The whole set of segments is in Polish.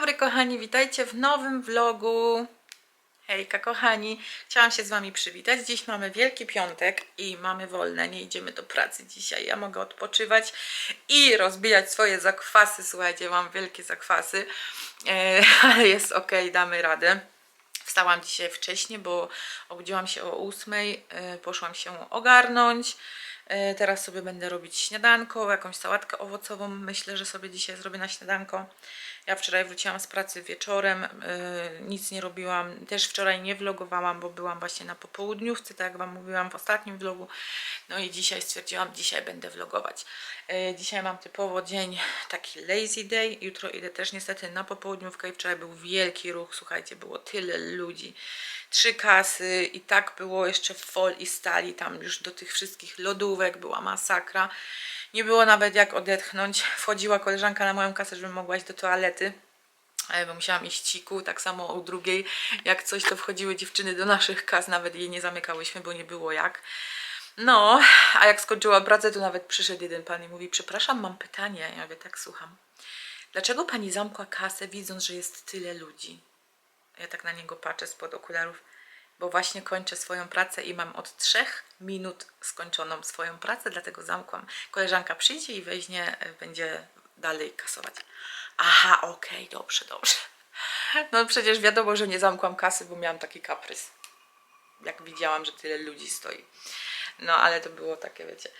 dobry kochani, witajcie w nowym vlogu. Hejka kochani, chciałam się z Wami przywitać. Dziś mamy Wielki Piątek i mamy wolne, nie idziemy do pracy dzisiaj. Ja mogę odpoczywać i rozbijać swoje zakwasy. Słuchajcie, mam wielkie zakwasy, e, ale jest ok, damy radę. Wstałam dzisiaj wcześniej, bo obudziłam się o 8, e, poszłam się ogarnąć. E, Teraz sobie będę robić śniadanko, jakąś sałatkę owocową. Myślę, że sobie dzisiaj zrobię na śniadanko. Ja wczoraj wróciłam z pracy wieczorem, e, nic nie robiłam. Też wczoraj nie vlogowałam, bo byłam właśnie na popołudniówce, tak jak Wam mówiłam w ostatnim vlogu. No i dzisiaj stwierdziłam, dzisiaj będę vlogować. E, Dzisiaj mam typowo dzień taki lazy day. Jutro idę też niestety na popołudniówkę i wczoraj był wielki ruch. Słuchajcie, było tyle ludzi. Trzy kasy i tak było jeszcze w fol i stali tam już do tych wszystkich lodówek. Była masakra. Nie było nawet jak odetchnąć. Wchodziła koleżanka na moją kasę, żebym mogła iść do toalety. E, Bo musiałam iść ciku, tak samo o drugiej. Jak coś, to wchodziły dziewczyny do naszych kas, nawet jej nie zamykałyśmy, bo nie było jak. No, a jak skończyła pracę, to nawet przyszedł jeden pan i mówi: Przepraszam, mam pytanie. Ja mówię: Tak, słucham. Dlaczego pani zamkła kasę, widząc, że jest tyle ludzi? Ja tak na niego patrzę spod okularów, bo właśnie kończę swoją pracę i mam od trzech minut skończoną swoją pracę, dlatego zamkłam. Koleżanka przyjdzie i weźmie, e, będzie dalej kasować. Aha, okej, dobrze, dobrze. No przecież wiadomo, że nie zamkłam kasy, bo miałam taki kaprys. Jak widziałam, że tyle ludzi stoi. No, ale to było takie, wiecie.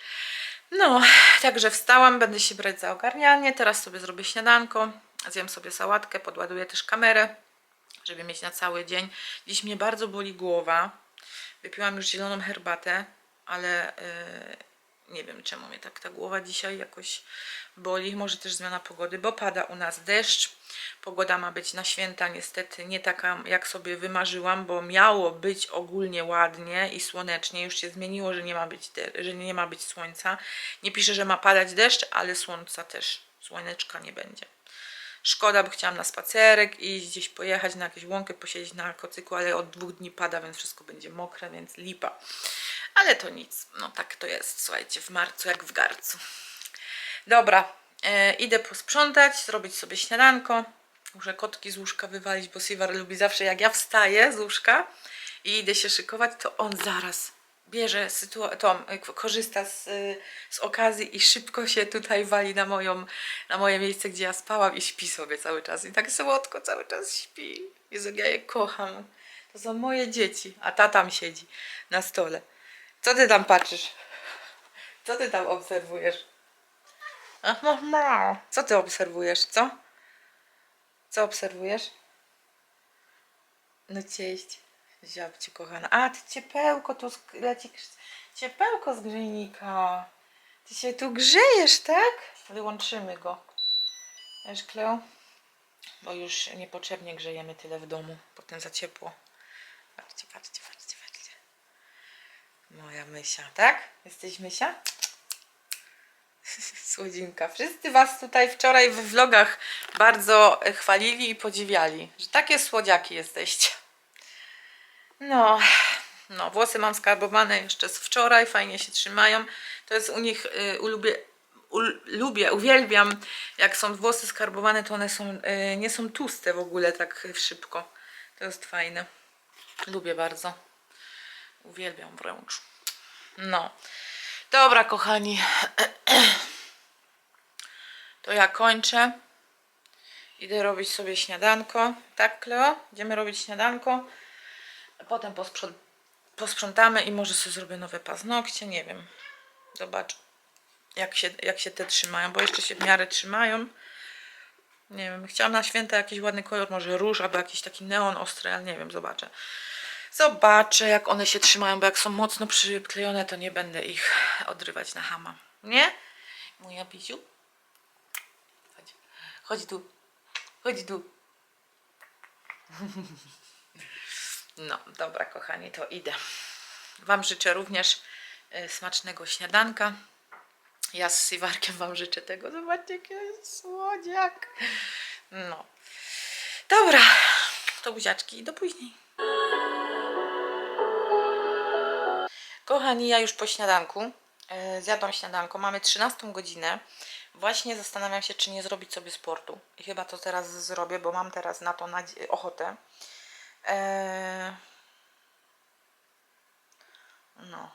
No, także wstałam, będę się brać za ogarnianie. Teraz sobie zrobię śniadanko, zjem sobie sałatkę, podładuję też kamerę, żeby mieć na cały dzień. Dziś mnie bardzo boli głowa. Wypiłam już zieloną herbatę, ale yy, nie wiem czemu mnie tak ta głowa dzisiaj jakoś boli. Może też zmiana pogody, bo pada u nas deszcz. Pogoda ma być na święta niestety nie taka jak sobie wymarzyłam, bo miało być ogólnie ładnie i słonecznie. Już się zmieniło, że nie ma być, że nie ma być słońca. Nie pisze, że ma padać deszcz, ale słońca też, słoneczka nie będzie. Szkoda, bo chciałam na spacerek i gdzieś pojechać na jakieś łąkę, posiedzieć na kocyku, ale od dwóch dni pada, więc wszystko będzie mokre, więc lipa. Ale to nic, no tak to jest, słuchajcie, w marcu jak w garcu. Dobra, e, idę posprzątać, zrobić sobie śniadanko. Muszę kotki z łóżka wywalić, bo Siwar lubi zawsze jak ja wstaję z łóżka i idę się szykować, to on zaraz bierze e, k- korzysta z, y, z okazji i szybko się tutaj wali na, moją, na moje miejsce, gdzie ja spałam i śpi sobie cały czas. I tak słodko cały czas śpi. Jezu, ja je kocham. To są moje dzieci, a ta tam siedzi na stole. Co ty tam patrzysz? Co ty tam obserwujesz? Ach, mama. Co ty obserwujesz, co? Co obserwujesz? No cześć, ziabciu kochana. A, ty ciepełko tu leci, ciepełko z grzejnika. Ty się tu grzejesz, tak? Wyłączymy go. Wiesz, Kleo? Bo już niepotrzebnie grzejemy tyle w domu, potem za ciepło. Patrzcie, patrzcie, patrzcie, patrzcie. Moja mysia, tak? Jesteś mysia? Słodzinka. Wszyscy Was tutaj wczoraj w vlogach bardzo chwalili i podziwiali, że takie słodziaki jesteście. No, no, włosy mam skarbowane jeszcze z wczoraj, fajnie się trzymają. To jest u nich, y, ulubię, ul, lubię, uwielbiam, jak są włosy skarbowane, to one są, y, nie są tłuste w ogóle tak szybko. To jest fajne. Lubię bardzo. Uwielbiam wręcz. No. Dobra, kochani. To ja kończę. Idę robić sobie śniadanko. Tak, Kleo? Idziemy robić śniadanko. Potem posprząt posprzątamy i może sobie zrobię nowe paznokcie. Nie wiem. Zobacz, jak się, jak się te trzymają, bo jeszcze się w miarę trzymają. Nie wiem, chciałam na święta jakiś ładny kolor, może róż albo jakiś taki neon ostry, ale nie wiem, zobaczę. Zobaczę, jak one się trzymają, bo jak są mocno przyklejone, to nie będę ich odrywać na hama. Nie? Moja pisiu? Chodź, chodź tu. Chodź tu. No, dobra, kochani, to idę. Wam życzę również e, smacznego śniadanka. Ja z Siwarkiem Wam życzę tego. Zobaczcie, jaki jest słodziak. No. Dobra, to buziaczki i do później. Kochani, ja już po śniadanku. E, zjadłam śniadanko. Mamy 13 godzinę. Właśnie zastanawiam się, czy nie zrobić sobie sportu. I chyba to teraz zrobię, bo mam teraz na to ochotę. Eee... No.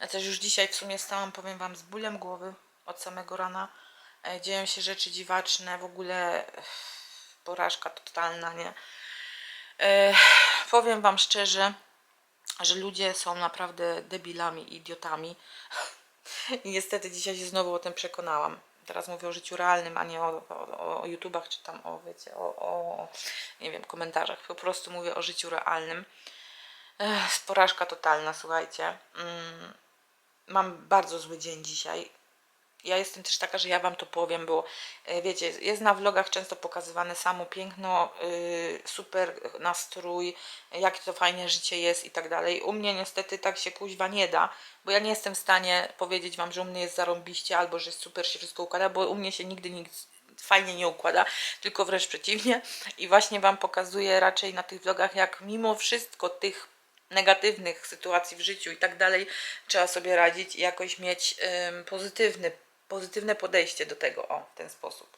Ja też już dzisiaj w sumie stałam, powiem Wam, z bólem głowy od samego rana. E, Dzieją się rzeczy dziwaczne, w ogóle eh, porażka totalna, nie? E, powiem Wam szczerze, że ludzie są naprawdę debilami idiotami. I niestety dzisiaj się znowu o tym przekonałam. Teraz mówię o życiu realnym, a nie o, o, o YouTubach, czy tam o, wiecie, o, o, nie wiem, komentarzach. Po prostu mówię o życiu realnym. Ech, porażka totalna, słuchajcie. Mm, mam bardzo zły dzień dzisiaj. Ja jestem też taka, że ja wam to powiem, bo e, wiecie, jest na vlogach często pokazywane samo piękno, y, super nastrój, jakie to fajne życie jest i tak dalej. U mnie niestety tak się kuźwa nie da, bo ja nie jestem w stanie powiedzieć wam, że u mnie jest zarąbiście albo że super się wszystko układa, bo u mnie się nigdy nic fajnie nie układa, tylko wręcz przeciwnie. I właśnie wam pokazuję raczej na tych vlogach, jak mimo wszystko tych negatywnych sytuacji w życiu i tak dalej, trzeba sobie radzić i jakoś mieć em, pozytywny, pozytywne podejście do tego, o, w ten sposób.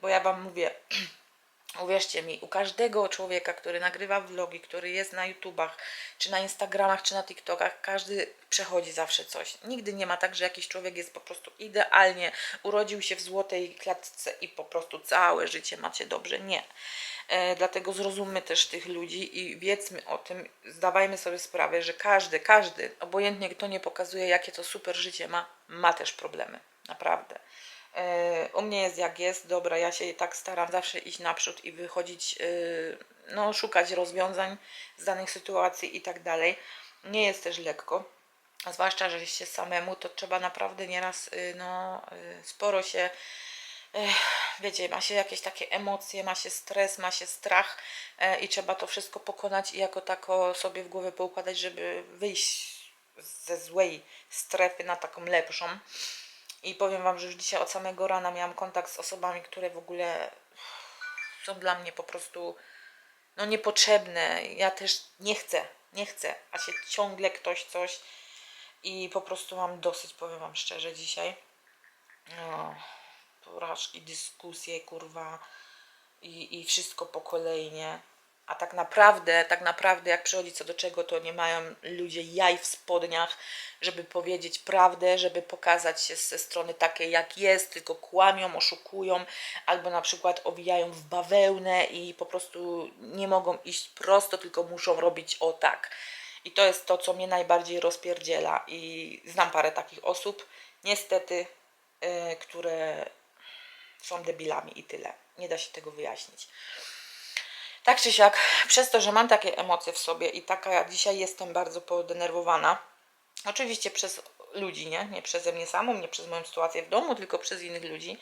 Bo ja Wam mówię, uwierzcie mi, u każdego człowieka, który nagrywa vlogi, który jest na YouTubach, czy na Instagramach, czy na TikTokach, każdy przechodzi zawsze coś. Nigdy nie ma tak, że jakiś człowiek jest po prostu idealnie, urodził się w złotej klatce i po prostu całe życie macie dobrze. Nie. E, dlatego zrozummy też tych ludzi i wiedzmy o tym, zdawajmy sobie sprawę, że każdy, każdy, obojętnie kto nie pokazuje, jakie to super życie ma, ma też problemy. Naprawdę. E, U mnie jest jak jest, dobra, ja się tak staram zawsze iść naprzód i wychodzić, e, no, szukać rozwiązań z danych sytuacji i tak dalej. Nie jest też lekko, zwłaszcza, że się samemu, to trzeba naprawdę nieraz, y, no, y, sporo się wiecie, ma się jakieś takie emocje, ma się stres, ma się strach e, i trzeba to wszystko pokonać i jako tako sobie w głowie poukładać, żeby wyjść ze złej strefy na taką lepszą. I powiem Wam, że już dzisiaj od samego rana miałam kontakt z osobami, które w ogóle są dla mnie po prostu no niepotrzebne. Ja też nie chcę, nie chcę, a się ciągle ktoś coś i po prostu mam dosyć, powiem Wam szczerze dzisiaj. No porażki, dyskusje, kurwa i, i wszystko po kolei, nie? A tak naprawdę, tak naprawdę jak przychodzi co do czego, to nie mają ludzie jaj w spodniach, żeby powiedzieć prawdę, żeby pokazać się ze strony takiej jak jest, tylko kłamią, oszukują, albo na przykład owijają w bawełnę i po prostu nie mogą iść prosto, tylko muszą robić o tak. I to jest to, co mnie najbardziej rozpierdziela. I znam parę takich osób, niestety, yy, które są debilami i tyle. Nie da się tego wyjaśnić. Tak czy siak, przez to, że mam takie emocje w sobie i taka dzisiaj jestem bardzo podenerwowana, oczywiście przez ludzi, nie? Nie przeze mnie samą, nie przez moją sytuację w domu, tylko przez innych ludzi,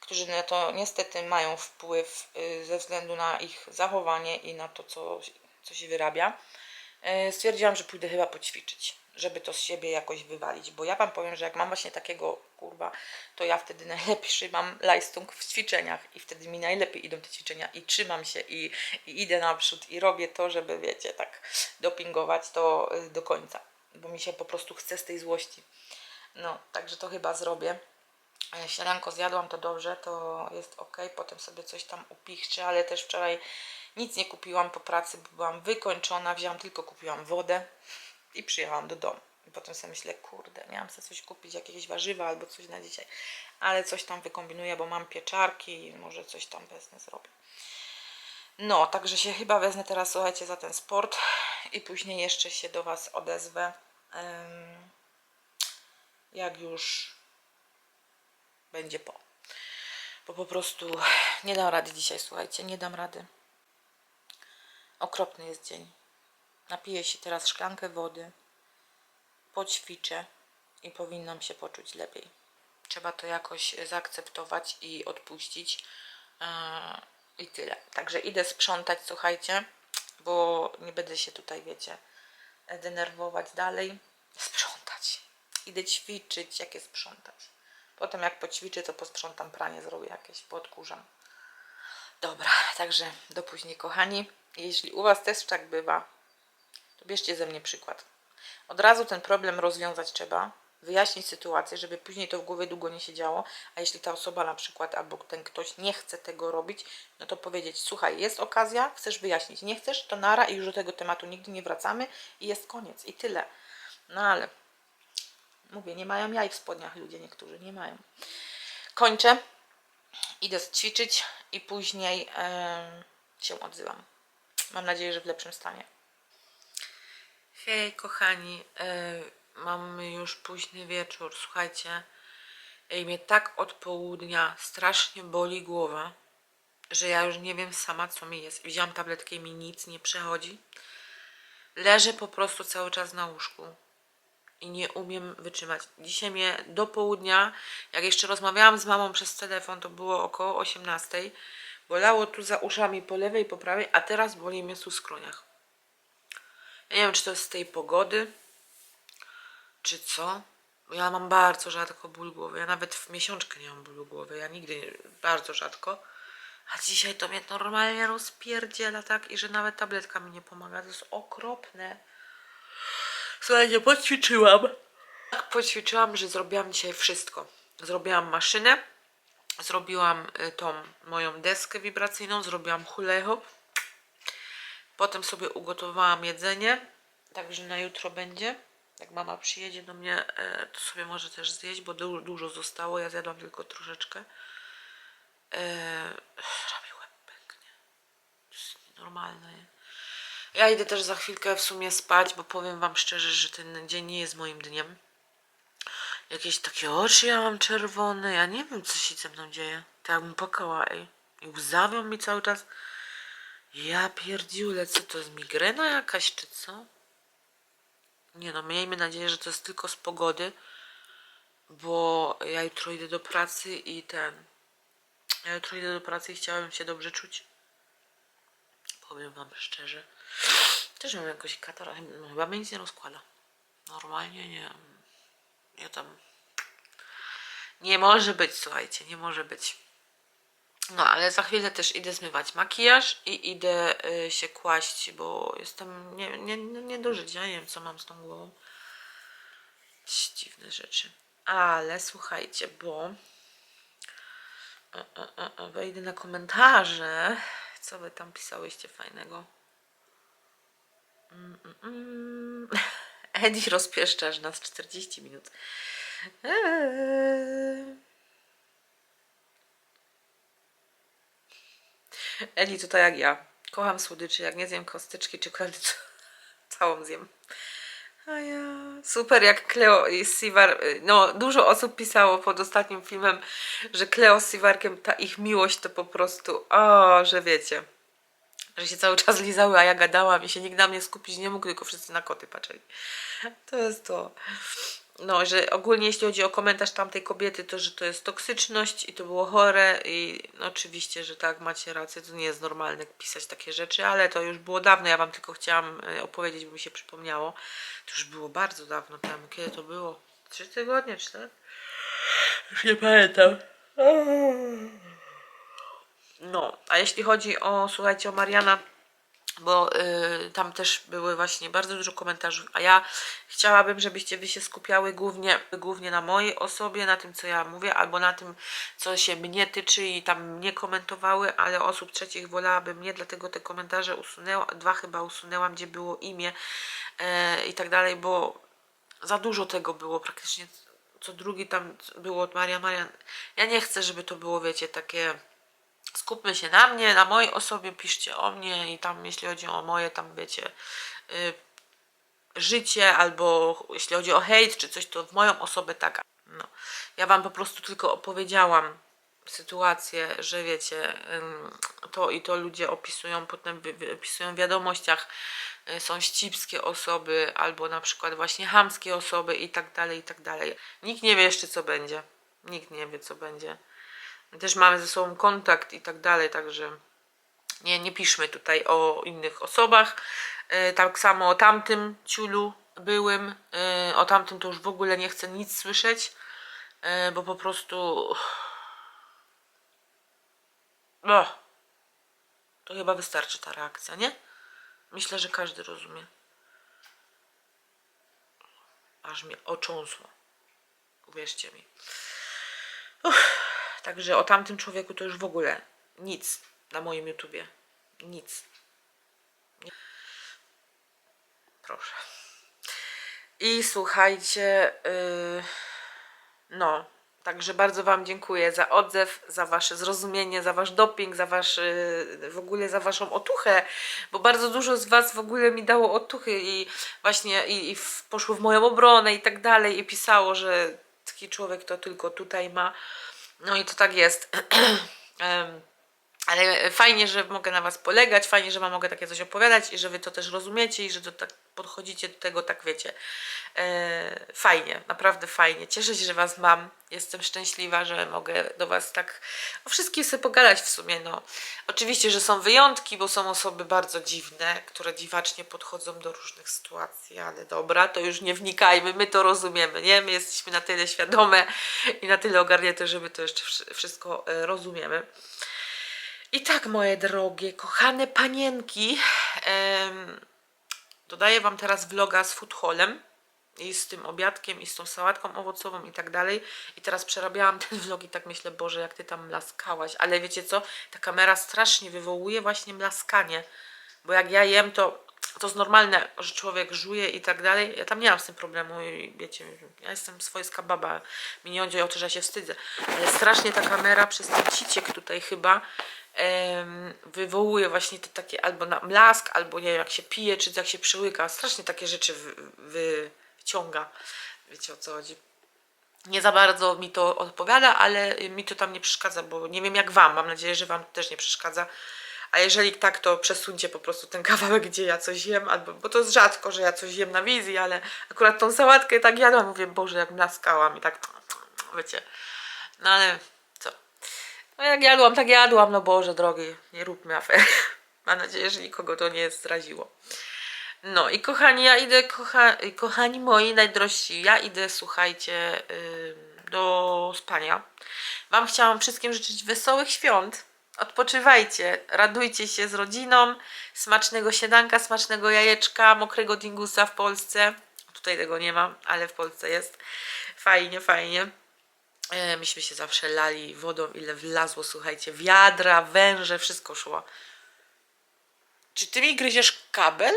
którzy na to niestety mają wpływ y, ze względu na ich zachowanie i na to, co, co się wyrabia. Y, Stwierdziłam, że pójdę chyba poćwiczyć, żeby to z siebie jakoś wywalić, bo ja Wam powiem, że jak mam właśnie takiego kurwa, to ja wtedy najlepszy mam lajstung w ćwiczeniach i wtedy mi najlepiej idą te ćwiczenia i trzymam się i, i idę naprzód i robię to, żeby wiecie, tak dopingować to y, do końca, bo mi się po prostu chce z tej złości. No, także to chyba zrobię. Śniadanko zjadłam, to dobrze, to jest ok. Potem sobie coś tam upichczę, ale też wczoraj nic nie kupiłam po pracy, byłam wykończona. Wzięłam tylko, kupiłam wodę i przyjechałam do domu. I potem sobie myślę, kurde, miałam sobie coś kupić, jakieś warzywa albo coś na dzisiaj. Ale coś tam wykombinuję, bo mam pieczarki i może coś tam wezmę, zrobię. No, także się chyba wezmę teraz, słuchajcie, za ten sport i później jeszcze się do Was odezwę. Jak już będzie po. Bo po prostu nie dam rady dzisiaj, słuchajcie, nie dam rady. Okropny jest dzień. Napiję się teraz szklankę wody, poćwiczę i powinnam się poczuć lepiej. Trzeba to jakoś zaakceptować i odpuścić. Yy, I tyle. Także idę sprzątać, słuchajcie, bo nie będę się tutaj, wiecie, denerwować dalej. Sprzątać. Idę ćwiczyć, jakie sprzątać. Potem jak poćwiczę, to posprzątam pranie, zrobię jakieś, podkurzam. Dobra, także do później, kochani. Jeśli u Was też tak bywa, bierzcie ze mnie przykład. Od razu ten problem rozwiązać trzeba, wyjaśnić sytuację, żeby później to w głowie długo nie siedziało, a jeśli ta osoba na przykład albo ten ktoś nie chce tego robić, no to powiedzieć, słuchaj, jest okazja, chcesz wyjaśnić, nie chcesz, to nara i już do tego tematu nigdy nie wracamy i jest koniec i tyle. No ale mówię, nie mają jaj w spodniach ludzie niektórzy, nie mają. Kończę, idę ćwiczyć i później em, się odzywam. Mam nadzieję, że w lepszym stanie. Hej, kochani, e, mamy już późny wieczór. Słuchajcie, ej, mnie tak od południa strasznie boli głowa, że ja już nie wiem sama, co mi jest. Wziąłam tabletkę i mi nic nie przechodzi. Leżę po prostu cały czas na łóżku i nie umiem wytrzymać. Dzisiaj mnie do południa, jak jeszcze rozmawiałam z mamą przez telefon, to było około 18. Bolało tu za uszami po lewej i po prawej, a teraz boli mnie tu w skroniach. Ja nie wiem, czy to jest z tej pogody, czy co. Ja mam bardzo rzadko ból głowy. Ja nawet w miesiączkę nie mam bólu głowy. Ja nigdy, bardzo rzadko. A dzisiaj to mnie normalnie rozpierdziela tak i że nawet tabletka mi nie pomaga. To jest okropne. Słuchajcie, poćwiczyłam. Tak poćwiczyłam, że zrobiłam dzisiaj wszystko. Zrobiłam maszynę, zrobiłam y, tą moją deskę wibracyjną, zrobiłam hula hop. Potem sobie ugotowałam jedzenie, także na jutro będzie. Jak mama przyjedzie do mnie, e, to sobie może też zjeść, bo du- dużo zostało. Ja zjadłam tylko troszeczkę. E, Prawie łeb pęknie. To jest normalne. nie? Ja idę też za chwilkę w sumie spać, bo powiem wam szczerze, że ten dzień nie jest moim dniem. Jakieś takie oczy ja mam czerwone, ja nie wiem co się ze mną dzieje. Tak jakbym płakała, ej. I łzawią mi cały czas. Ja pierdziule, co to jest migrena jakaś, czy co? Nie no, miejmy nadzieję, że to jest tylko z pogody, bo ja jutro idę do pracy i ten... Ja jutro idę do pracy i chciałabym się dobrze czuć. Powiem wam szczerze. Też mam jakoś katar, ale no, chyba mnie nic nie rozkłada. Normalnie nie. Ja tam... Nie może być, słuchajcie, nie może być. No, ale za chwilę też idę zmywać makijaż i idę y, się kłaść, bo jestem nie, nie, nie, nie do życia. Nie wiem, co mam z tą głową. Dziwne rzeczy. Ale słuchajcie, bo o, o, o, wejdę na komentarze. Co wy tam pisałyście fajnego? Mm, mm, mm. Edi rozpieszczasz nas 40 minut. Eee. Eli to tak jak ja. Kocham słodyczy. Jak nie zjem kosteczki czekolady, całą zjem. A ja. Super, jak Cleo i Sivar. No, dużo osób pisało pod ostatnim filmem, że Cleo z Sivarkiem, ta ich miłość to po prostu. O, że wiecie. Że się cały czas lizały, a ja gadałam i się nikt na mnie skupić nie mógł, tylko wszyscy na koty patrzyli. To jest to. No, że ogólnie jeśli chodzi o komentarz tamtej kobiety, to że to jest toksyczność i to było chore i no, oczywiście, że tak, macie rację, to nie jest normalne pisać takie rzeczy, ale to już było dawno, ja wam tylko chciałam e, opowiedzieć, bo mi się przypomniało. To już było bardzo dawno temu, kiedy to było? Trzy tygodnie, cztery? Już nie pamiętam. No, a jeśli chodzi o, słuchajcie, o Mariana, bo y, tam też były właśnie bardzo dużo komentarzy, a ja chciałabym, żebyście wy się skupiały głównie, głównie na mojej osobie, na tym, co ja mówię, albo na tym, co się mnie tyczy i tam mnie komentowały, ale osób trzecich wolałabym nie, dlatego te komentarze usunęłam, dwa chyba usunęłam, gdzie było imię e, i tak dalej, bo za dużo tego było, praktycznie co drugi tam było od Maria Marian. Ja nie chcę, żeby to było, wiecie, takie skupmy się na mnie, na mojej osobie, piszcie o mnie i tam jeśli chodzi o moje tam wiecie y, życie albo jeśli chodzi o hejt czy coś, to w moją osobę tak. No. Ja wam po prostu tylko opowiedziałam sytuację, że wiecie, to i to ludzie opisują, potem opisują w wiadomościach, y, są ścipskie osoby, albo na przykład właśnie chamskie osoby i tak dalej, i tak dalej. Nikt nie wie jeszcze co będzie. Nikt nie wie co będzie. Też mamy ze sobą kontakt i tak dalej, także nie, nie piszmy tutaj o innych osobach. E, tak samo o tamtym ciulu byłym, e, o tamtym to już w ogóle nie chcę nic słyszeć, e, bo po prostu no, to chyba wystarczy ta reakcja, nie? Myślę, że każdy rozumie. Aż mnie ocząsło. Uwierzcie mi. Uff, także o tamtym człowieku to już w ogóle nic na moim YouTubie. Nic. Proszę. I słuchajcie, yy, no, także bardzo Wam dziękuję za odzew, za Wasze zrozumienie, za Wasz doping, za Wasz, yy, w ogóle za Waszą otuchę, bo bardzo dużo z Was w ogóle mi dało otuchy i właśnie i, i w, poszło w moją obronę i tak dalej i pisało, że taki człowiek to tylko tutaj ma. No i to tak jest. Ale fajnie, że mogę na Was polegać, fajnie, że Wam mogę takie coś opowiadać i że Wy to też rozumiecie i że to tak podchodzicie do tego, tak wiecie. E, fajnie, naprawdę fajnie. Cieszę się, że Was mam. Jestem szczęśliwa, że mogę do Was tak o wszystkim sobie pogadać w sumie. No. Oczywiście, że są wyjątki, bo są osoby bardzo dziwne, które dziwacznie podchodzą do różnych sytuacji, ale dobra, to już nie wnikajmy, my to rozumiemy, nie? My jesteśmy na tyle świadome i na tyle ogarnięte, że my to jeszcze wszy- wszystko e, rozumiemy. I tak, moje drogie, kochane panienki, em, dodaję Wam teraz vloga z food i z tym obiadkiem i z tą sałatką owocową i tak dalej. I teraz przerabiałam ten vlog i tak myślę, Boże, jak Ty tam mlaskałaś. Ale wiecie co? Ta kamera strasznie wywołuje właśnie mlaskanie. Bo jak ja jem, to to jest normalne, że człowiek żuje i tak dalej. Ja tam nie mam z tym problemu i wiecie, ja jestem swojska baba. Mi nie chodzi o to, że ja się wstydzę. Ale strasznie ta kamera przez ten ciciek tutaj chyba wywołuje właśnie te takie albo na mlask, albo nie wiem, jak się pije, czy jak się przyłyka. Strasznie takie rzeczy wy, wyciąga. Wiecie o co chodzi nie za bardzo mi to odpowiada, ale mi to tam nie przeszkadza, bo nie wiem jak Wam, mam nadzieję, że Wam też nie przeszkadza. A jeżeli tak, to przesuńcie po prostu ten kawałek, gdzie ja coś jem, albo, bo to jest rzadko, że ja coś jem na wizji, ale akurat tą sałatkę tak jadłam, mówię, Boże, jak mlaskałam i tak, wiecie, no ale co. No jak jadłam, tak jadłam, no Boże drogi, nie róbmy afery. Mam nadzieję, że nikogo to nie zraziło. No i kochani, ja idę, kocha, kochani moi najdrożsi, ja idę, słuchajcie, ym, do spania. Wam chciałam wszystkim życzyć wesołych świąt. Odpoczywajcie, radujcie się z rodziną, smacznego śniadanka, smacznego jajeczka, mokrego dingusa w Polsce. Tutaj tego nie ma, ale w Polsce jest. Fajnie, fajnie. E, myśmy się zawsze lali wodą, ile wlazło, słuchajcie, wiadra, węże, wszystko szło. Czy ty mi gryziesz kabel?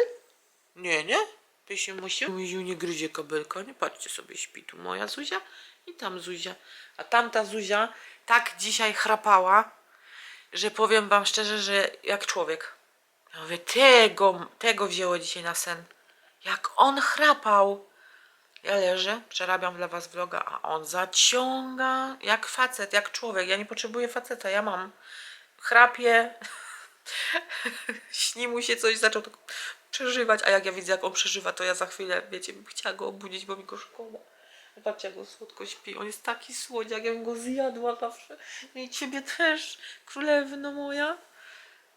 Nie, nie? Ty się musi. Miziu nie gryzie kabelka, nie patrzcie sobie, śpi tu moja Zuzia i tam Zuzia. A tamta Zuzia tak dzisiaj chrapała, że powiem wam szczerze, że jak człowiek. Ja mówię, tego, tego wzięło dzisiaj na sen. Jak on chrapał. Ja leżę, przerabiam dla was vloga, a on zaciąga jak facet, jak człowiek. Ja nie potrzebuję faceta, ja mam. Chrapie, śni mu się coś, zaczął tak przeżywać, a jak ja widzę, jak on przeżywa, to ja za chwilę, wiecie, bym chciała go obudzić, bo mi go szkoda. Zobaczcie, jak on słodko śpi. On jest taki słodziak, ja go zjadła zawsze. I ciebie też, królewno moja.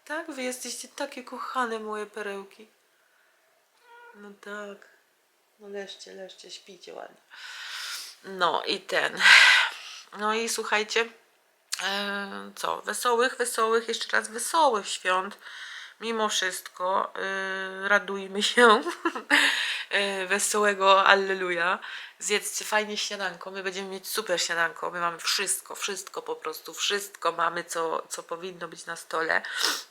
Tak, wy jesteście takie kochane, moje perełki. No tak. No leszcie, leszcie, śpijcie ładnie. No i ten. No i słuchajcie, e, co? Wesołych, wesołych, jeszcze raz wesołych świąt. Mimo wszystko e, radujmy się. e, wesołego Alleluja. Zjedzcie fajnie śniadanko. My będziemy mieć super śniadanko. My mamy wszystko, wszystko po prostu. Wszystko mamy, co, co powinno być na stole.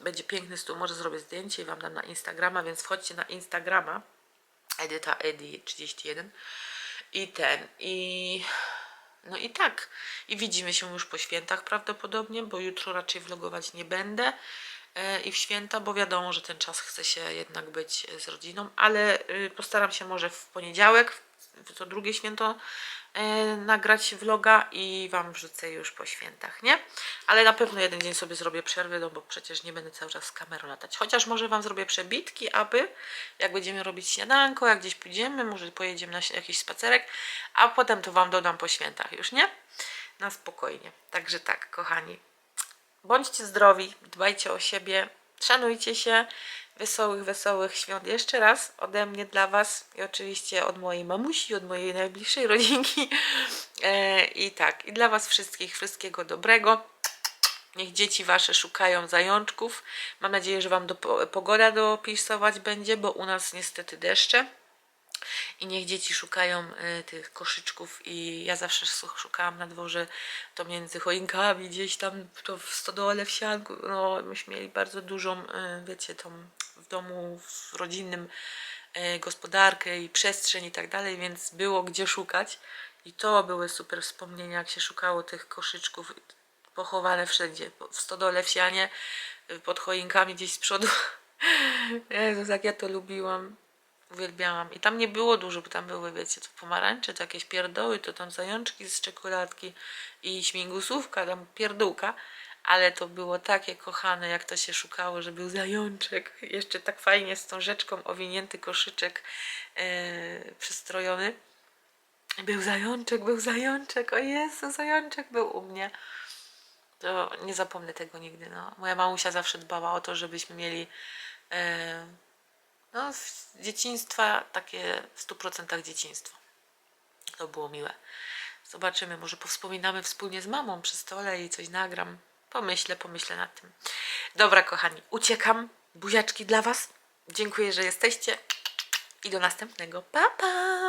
Będzie piękny stół. Może zrobię zdjęcie i Wam dam na Instagrama, więc wchodźcie na Instagrama. Edyta Edi 31 i ten i no i tak i widzimy się już po świętach prawdopodobnie, bo jutro raczej vlogować nie będę i w święta, bo wiadomo, że ten czas chce się jednak być z rodziną, ale y, postaram się może w poniedziałek, w to drugie święto e, nagrać vloga i Wam wrzucę już po świętach, nie? Ale na pewno jeden dzień sobie zrobię przerwy, no bo przecież nie będę cały czas z kamerą latać. Chociaż może Wam zrobię przebitki, aby jak będziemy robić śniadanko, jak gdzieś pójdziemy, może pojedziemy na jakiś spacerek, a potem to Wam dodam po świętach już, nie? Na spokojnie. Także tak, kochani, bądźcie zdrowi, dbajcie o siebie, szanujcie się. Wesołych, wesołych świąt jeszcze raz ode mnie dla Was i oczywiście od mojej mamusi, od mojej najbliższej rodzinki. E, I tak, i dla Was wszystkich wszystkiego dobrego. Niech dzieci Wasze szukają zajączków. Mam nadzieję, że Wam do, pogoda dopisować będzie, bo u nas niestety deszcze. I niech dzieci szukają y, tych koszyczków i ja zawsze szukałam na dworze to między choinkami gdzieś tam to w stodole w sianku, no myśmy mieli bardzo dużą, y, wiecie, tą w domu w rodzinnym y, gospodarkę i przestrzeń i tak dalej, więc było gdzie szukać i to były super wspomnienia, jak się szukało tych koszyczków pochowane wszędzie, w stodole, w sianie, pod choinkami gdzieś z przodu. Jezus, jak ja to lubiłam. Uwielbiałam. I tam nie było dużo, bo tam były, wiecie, to pomarańcze, to jakieś pierdoły, to tam zajączki z czekoladki i śmigusówka, tam pierdółka. Ale to było takie kochane, jak to się szukało, że był zajączek. Jeszcze tak fajnie z tą rzeczką owinięty koszyczek yy, przystrojony. Był zajączek, był zajączek, o Jezu, zajączek był u mnie. To nie zapomnę tego nigdy. No. Moja mamusia zawsze dbała o to, żebyśmy mieli e, no, z dzieciństwa takie w 100% dzieciństwo. To było miłe. Zobaczymy, może powspominamy wspólnie z mamą przy stole i coś nagram. Pomyślę, pomyślę nad tym. Dobra, kochani, uciekam. Buziaczki dla Was. Dziękuję, że jesteście. I do następnego. Pa, pa!